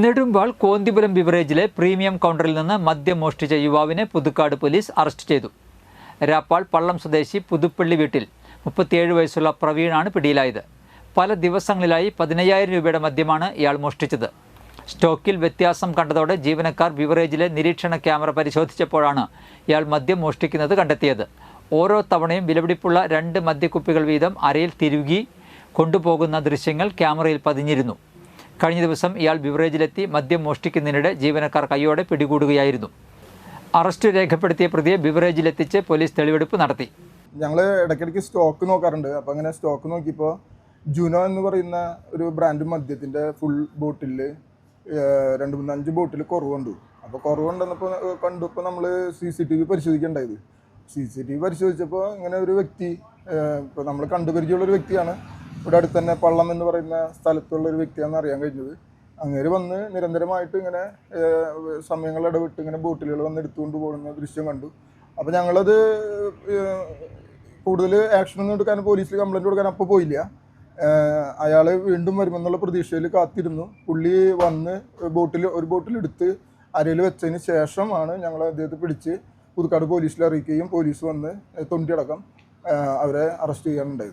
Nedumbal Konthipuram ബിവറേജിലെ premium കൗണ്ടറിൽ നിന്ന് മദ്യം മോഷ്ടിച്ച യുവാവിനെ പുതുക്കാട് പോലീസ് അറസ്റ്റ് ചെയ്തു. രാപ്പാൾ പള്ളം സ്വദേശി പുതുപ്പള്ളി വീട്ടിൽ മുപ്പത്തിയേഴ് വയസ്സുള്ള പ്രവീണാണ് പിടിയിലായത്. പല ദിവസങ്ങളിലായി പതിനയ്യായിരം രൂപയുടെ മദ്യമാണ് ഇയാൾ മോഷ്ടിച്ചത്. സ്റ്റോക്കിൽ വ്യത്യാസം കണ്ടതോടെ ജീവനക്കാർ ബിവറേജിലെ നിരീക്ഷണ ക്യാമറ പരിശോധിച്ചപ്പോഴാണ് ഇയാൾ മദ്യം മോഷ്ടിക്കുന്നത് കണ്ടെത്തിയത്. ഓരോ തവണയും വിലപിടിപ്പുള്ള രണ്ട് മദ്യക്കുപ്പികൾ വീതം അരയിൽ തിരുകി കൊണ്ടുപോകുന്ന ദൃശ്യങ്ങൾ ക്യാമറയിൽ പതിഞ്ഞിരുന്നു. കഴിഞ്ഞ ദിവസം ഇയാൾ ബിവറേജിലെത്തി മദ്യം മോഷ്ടിക്കുന്നതിനിടെ ജീവനക്കാർ കൈയോടെ പിടികൂടുകയായിരുന്നു. അറസ്റ്റ് രേഖപ്പെടുത്തിയ പ്രതിയെ ബിവറേജിലെത്തിച്ച് പോലീസ് തെളിവെടുപ്പ് നടത്തി. ഞങ്ങൾ ഇടയ്ക്കിടയ്ക്ക് സ്റ്റോക്ക് നോക്കാറുണ്ട്. അപ്പോൾ അങ്ങനെ സ്റ്റോക്ക് നോക്കിയപ്പോൾ ജുനോ എന്ന് പറയുന്ന ഒരു ബ്രാൻഡ് മദ്യത്തിന്റെ ഫുൾ ബോട്ടിൽ രണ്ട് മൂന്ന് അഞ്ച് ബോട്ടിൽ കുറവുണ്ട്. അപ്പോൾ കുറവുണ്ടെന്നപ്പോൾ കണ്ടപ്പോൾ നമ്മൾ സി സി ടി വി പരിശോധിക്കേണ്ടായത്. സി സി ടി വി പരിശോധിച്ചപ്പോൾ ഇങ്ങനെ ഒരു വ്യക്തി ഇപ്പോൾ നമ്മൾ കണ്ടുപരിചയമുള്ള ഒരു വ്യക്തിയാണ്. ഇവിടെ അടുത്ത് തന്നെ പള്ളം എന്ന് പറയുന്ന സ്ഥലത്തുള്ള ഒരു വ്യക്തിയാണെന്ന് അറിയാൻ കഴിഞ്ഞത്. അങ്ങേര് വന്ന് നിരന്തരമായിട്ട് ഇങ്ങനെ സമയങ്ങൾ ഇടവിട്ട് ഇങ്ങനെ ബോട്ടിലുകൾ വന്ന് എടുത്തുകൊണ്ട് പോകുന്ന ദൃശ്യം കണ്ടു. അപ്പോൾ ഞങ്ങളത് കൂടുതൽ ആക്ഷൻ ഒന്നും എടുക്കാൻ പോലീസിൽ കംപ്ലൈന്റ് കൊടുക്കാൻ അപ്പോൾ പോയില്ല. അയാൾ വീണ്ടും വരുമെന്നുള്ള പ്രതീക്ഷയിൽ കാത്തിരുന്നു. പുള്ളി വന്ന് ബോട്ടിൽ ഒരു ബോട്ടിൽ എടുത്ത് അരയിൽ വെച്ചതിന് ശേഷമാണ് ഞങ്ങൾ അദ്ദേഹത്തെ പിടിച്ച് പുതുക്കാട് പോലീസിൽ അറിയിക്കുകയും പോലീസ് വന്ന് തൊണ്ടിയടക്കം അവരെ അറസ്റ്റ് ചെയ്യാനുണ്ടായത്.